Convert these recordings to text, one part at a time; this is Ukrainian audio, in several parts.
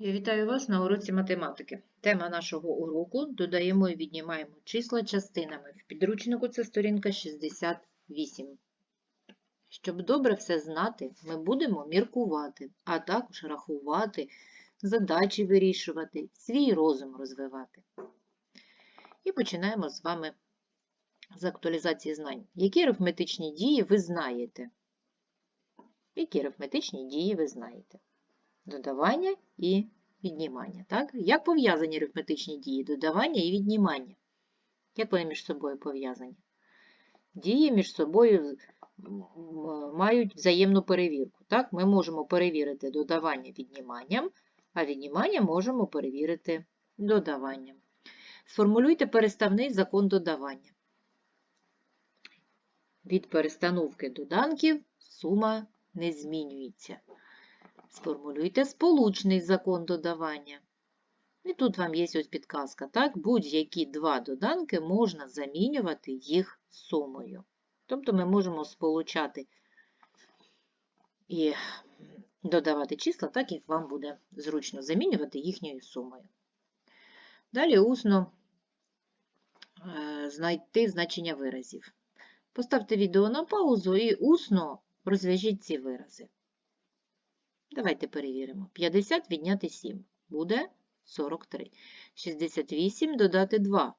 Я вітаю вас на уроці математики. Тема нашого уроку додаємо і віднімаємо числа частинами. В підручнику це сторінка 68. Щоб добре все знати, ми будемо міркувати, а також рахувати, задачі вирішувати, свій розум розвивати. І починаємо з вами з актуалізації знань. Які арифметичні дії ви знаєте? Які арифметичні дії ви знаєте? Додавання і віднімання. Так? Як пов'язані арифметичні дії? Додавання і віднімання. Як вони між собою пов'язані? Дії між собою мають взаємну перевірку. Так? Ми можемо перевірити додавання відніманням, а віднімання можемо перевірити додаванням. Сформулюйте переставний закон додавання. Від перестановки доданків сума не змінюється. Сформулюйте сполучний закон додавання. І тут вам є ось підказка. Так, будь-які два доданки можна замінювати їх сумою. Тобто ми можемо сполучати і додавати числа, так як вам буде зручно замінювати їхньою сумою. Далі усно е, знайти значення виразів. Поставте відео на паузу і усно розв'яжіть ці вирази. Давайте перевіримо. 50 відняти 7 буде 43. 68 додати 2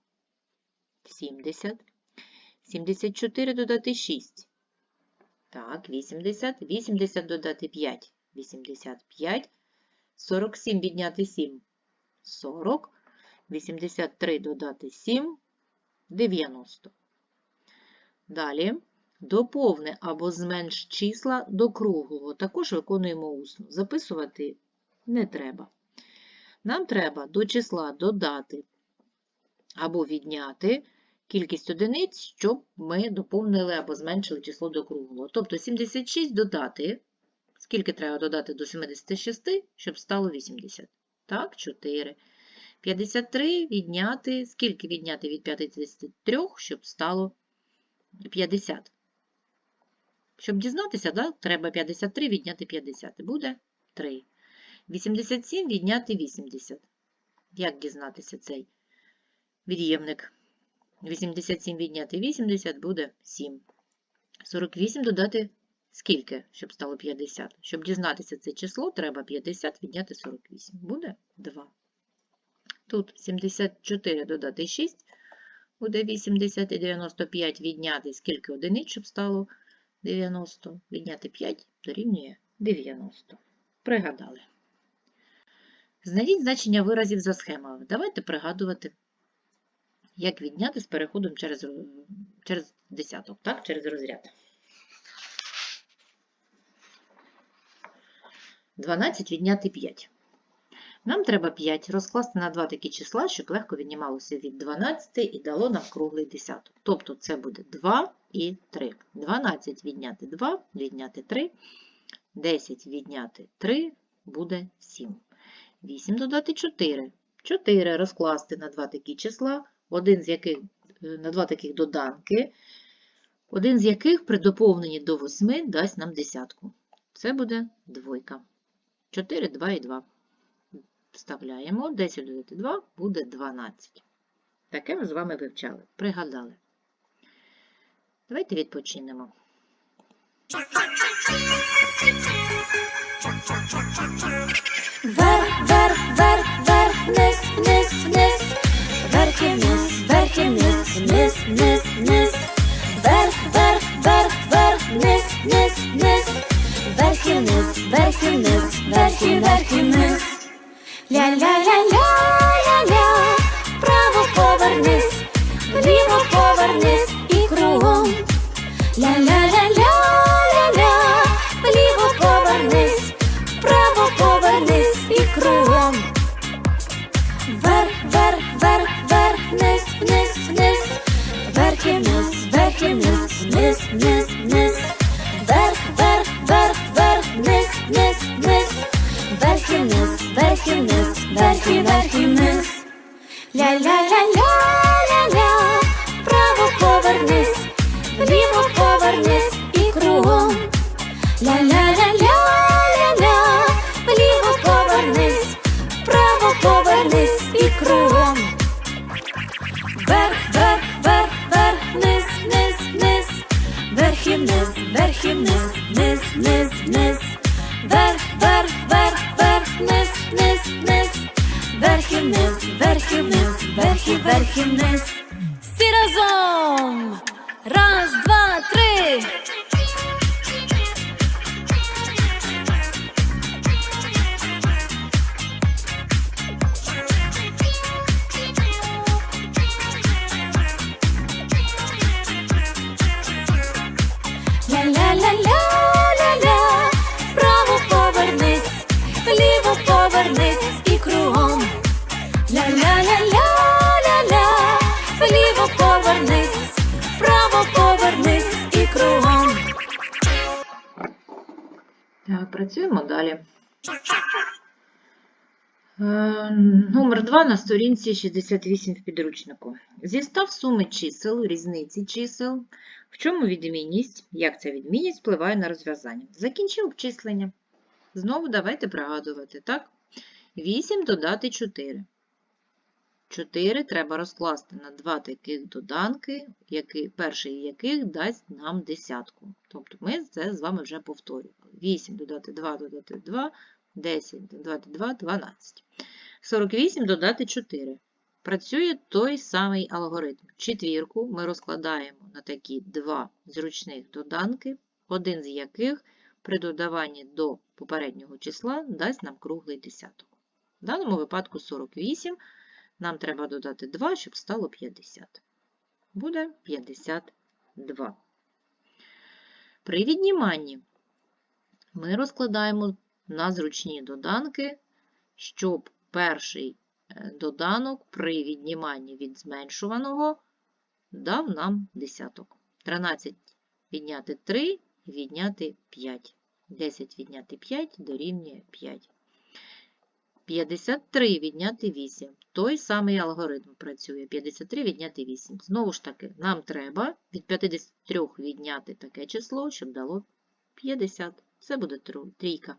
70. 74 додати 6. Так, 80. 80 додати 5 85. 47 відняти 7 40. 83 додати 7 90. Далі. Доповни або зменш числа до круглого. Також виконуємо усно. Записувати не треба. Нам треба до числа додати або відняти кількість одиниць, щоб ми доповнили або зменшили число до круглого. Тобто 76 додати. Скільки треба додати до 76, щоб стало 80? Так, 4. 53 відняти. Скільки відняти від 53, щоб стало 50? Щоб дізнатися, да, треба 53 відняти 50. Буде 3. 87 відняти 80. Як дізнатися цей від'ємник? 87 відняти 80 буде 7. 48 додати скільки, щоб стало 50? Щоб дізнатися це число, треба 50 відняти 48. Буде 2. Тут 74 додати 6, буде 80 і 95 відняти скільки одиниць, щоб стало 90. Відняти 5 дорівнює 90. Пригадали. Знайдіть значення виразів за схемою. Давайте пригадувати, як відняти з переходом через, через десяток, так? через розряд. 12 відняти 5. Нам треба 5 розкласти на два такі числа, щоб легко віднімалося від 12 і дало нам круглий десяток. Тобто це буде 2 і 3. 12 відняти 2, відняти 3, 10 відняти 3 буде 7. 8 додати 4. 4 розкласти на два такі числа, один з яких, на два таких доданки, один з яких при доповненні до 8 дасть нам десятку. Це буде двойка. 4, 2 і 2. Вставляємо 10 додати 2 буде 12. Таке ми з вами вивчали, пригадали. Давайте відпочинемо. Вверх, вверх, вверх, вверх, вниз, вниз, вниз, вверх і вниз, вверх і вниз, вниз, вниз, вниз, вверх, вверх, вверх, вверх, вниз, вниз, вниз, вверх і вниз, вверх і вниз, вверх і вверх і вниз. Ля-ля-ля-ля-ля-ля, Ля-ля-ля-ля-ля-ля, вліво повернись, право повернись і кругом. Верх, верх, верх, вверх, вниз, вниз, вниз, вверх і вниз, вверх і вниз, вниз, вниз, вниз, вверх, вверх, вверх, вверх, вниз, вниз, вниз, вверх і вниз, вверх і вниз, вверх і вверх і вниз. Всі разом! Раз, два, три. Працюємо далі. Е, Номер 2 на сторінці 68 в підручнику. Зістав суми чисел, різниці чисел. В чому відмінність? Як ця відмінність впливає на розв'язання? Закінчив обчислення. Знову давайте пригадувати, так? 8 додати 4. 4 треба розкласти на два таких доданки, які, перший яких дасть нам десятку. Тобто ми це з вами вже повторювали. 8 додати 2 додати 2, 10 додати 2, 12. 48 додати 4. Працює той самий алгоритм. Четвірку ми розкладаємо на такі два зручних доданки, один з яких при додаванні до попереднього числа дасть нам круглий десяток. В даному випадку 48 нам треба додати 2, щоб стало 50. Буде 52. При відніманні ми розкладаємо на зручні доданки, щоб перший е, доданок при відніманні від зменшуваного дав нам десяток. 13 відняти 3 відняти 5. 10 відняти 5 дорівнює 5. 53 відняти 8. Той самий алгоритм працює. 53 відняти 8. Знову ж таки, нам треба від 53 відняти таке число, щоб дало 50. Це буде трійка.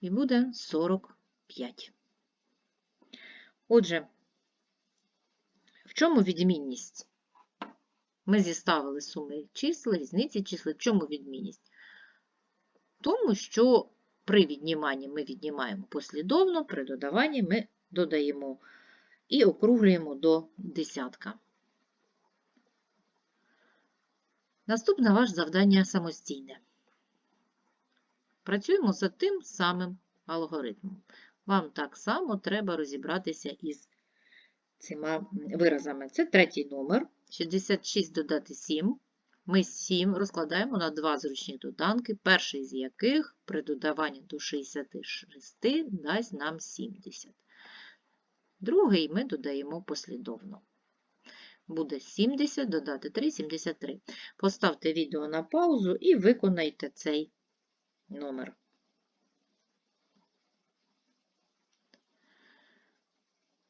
І буде 45. Отже, в чому відмінність? Ми зіставили суми чисел, різниці чисел. В чому відмінність? В тому, що при відніманні ми віднімаємо послідовно, при додаванні ми додаємо і округлюємо до десятка. Наступне ваше завдання самостійне. Працюємо за тим самим алгоритмом. Вам так само треба розібратися із цими виразами. Це третій номер. 66 додати 7. Ми 7 розкладаємо на два зручні доданки, перший з яких при додаванні до 66 дасть нам 70. Другий ми додаємо послідовно. Буде 70 додати 3, 73. Поставте відео на паузу і виконайте цей номер.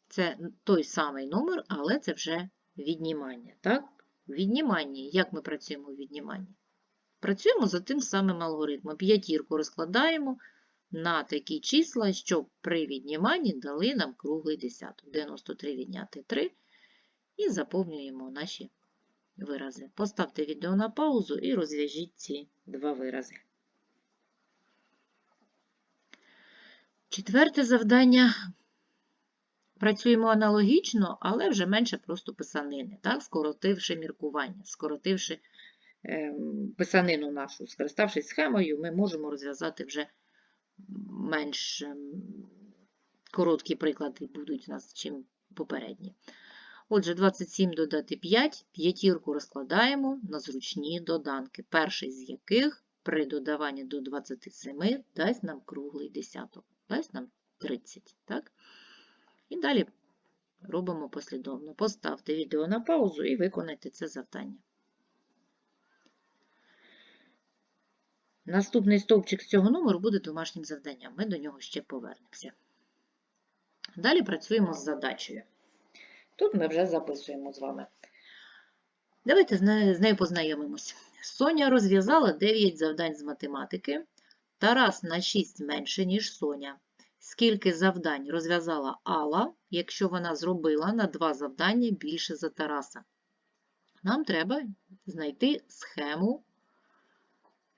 Це той самий номер, але це вже віднімання. Так? В відніманні, як ми працюємо у відніманні? Працюємо за тим самим алгоритмом. П'ятірку розкладаємо на такі числа, щоб при відніманні дали нам круглий десяток. 93 відняти 3 і заповнюємо наші вирази. Поставте відео на паузу і розв'яжіть ці два вирази. Четверте завдання. Працюємо аналогічно, але вже менше просто писанини, так? скоротивши міркування, скоротивши ем, писанину нашу, скориставшись схемою, ми можемо розв'язати вже менш ем, короткі приклади будуть у нас, чим попередні. Отже, 27 додати 5, п'ятірку розкладаємо на зручні доданки, перший з яких при додаванні до 27 дасть нам круглий десяток, дасть нам 30. Так? І далі робимо послідовно. Поставте відео на паузу і виконайте це завдання. Наступний стовпчик з цього номеру буде домашнім завданням. Ми до нього ще повернемося. Далі працюємо з задачею. Тут ми вже записуємо з вами. Давайте з нею, познайомимось. Соня розв'язала 9 завдань з математики. Тарас на 6 менше, ніж Соня. Скільки завдань розв'язала Алла, якщо вона зробила на 2 завдання більше за Тараса? Нам треба знайти схему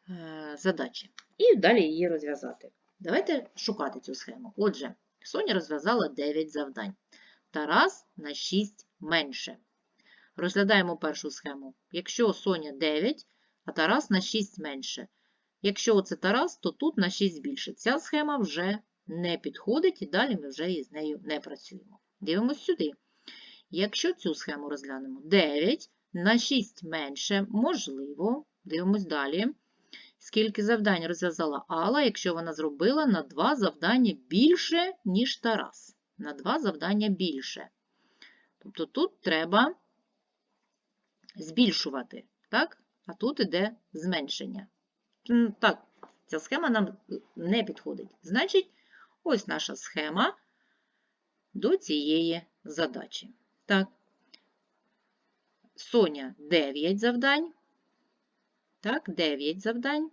е, задачі і далі її розв'язати. Давайте шукати цю схему. Отже, Соня розв'язала 9 завдань. Тарас на 6 менше. Розглядаємо першу схему. Якщо Соня 9, а Тарас на 6 менше. Якщо це Тарас, то тут на 6 більше. Ця схема вже не підходить і далі ми вже із нею не працюємо. Дивимось сюди. Якщо цю схему розглянемо 9 на 6 менше, можливо, дивимось далі. Скільки завдань розв'язала Алла, якщо вона зробила на 2 завдання більше, ніж Тарас. На 2 завдання більше. Тобто тут треба збільшувати, так? А тут іде зменшення. Так, ця схема нам не підходить. Значить, ось наша схема до цієї задачі. Так, Соня 9 завдань. Так, 9 завдань.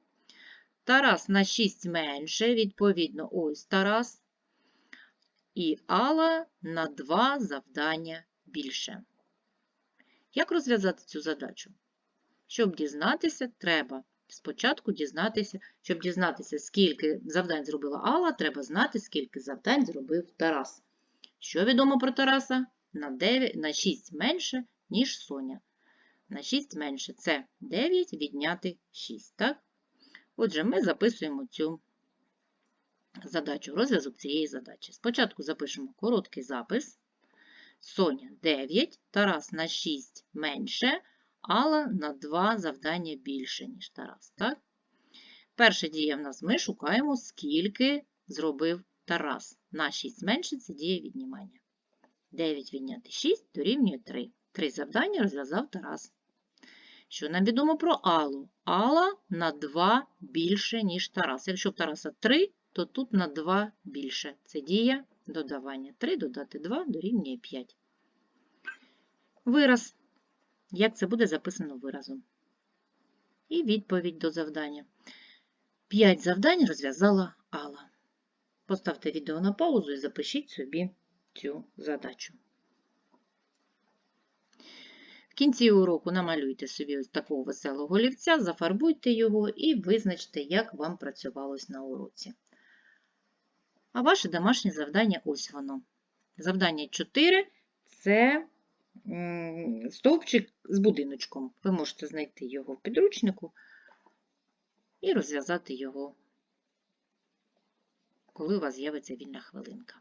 Тарас на 6 менше, відповідно, ось Тарас. І Алла на 2 завдання більше. Як розв'язати цю задачу? Щоб дізнатися, треба спочатку дізнатися, щоб дізнатися, скільки завдань зробила Алла, треба знати, скільки завдань зробив Тарас. Що відомо про Тараса? На, 9, на 6 менше, ніж Соня. На 6 менше це 9 відняти 6, так? Отже, ми записуємо цю задачу, розв'язок цієї задачі. Спочатку запишемо короткий запис. Соня 9, Тарас на 6 менше, Алла на 2 завдання більше, ніж Тарас. Так? Перша дія в нас ми шукаємо, скільки зробив Тарас. На 6 менше це дія віднімання. 9 відняти 6 дорівнює 3. Три завдання розв'язав Тарас. Що нам відомо про Аллу? Алла на 2 більше, ніж Тарас. Якщо в Тараса 3, то тут на 2 більше. Це дія додавання. 3 додати 2 дорівнює 5. Вираз. Як це буде записано виразом? І відповідь до завдання. 5 завдань розв'язала Алла. Поставте відео на паузу і запишіть собі цю задачу. В кінці уроку намалюйте собі ось такого веселого олівця, зафарбуйте його і визначте, як вам працювалось на уроці. А ваше домашнє завдання ось воно. Завдання 4 це стовпчик з будиночком. Ви можете знайти його в підручнику і розв'язати його, коли у вас з'явиться вільна хвилинка.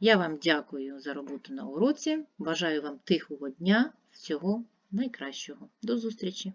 Я вам дякую за роботу на уроці. Бажаю вам тихого дня, всього найкращого. До зустрічі!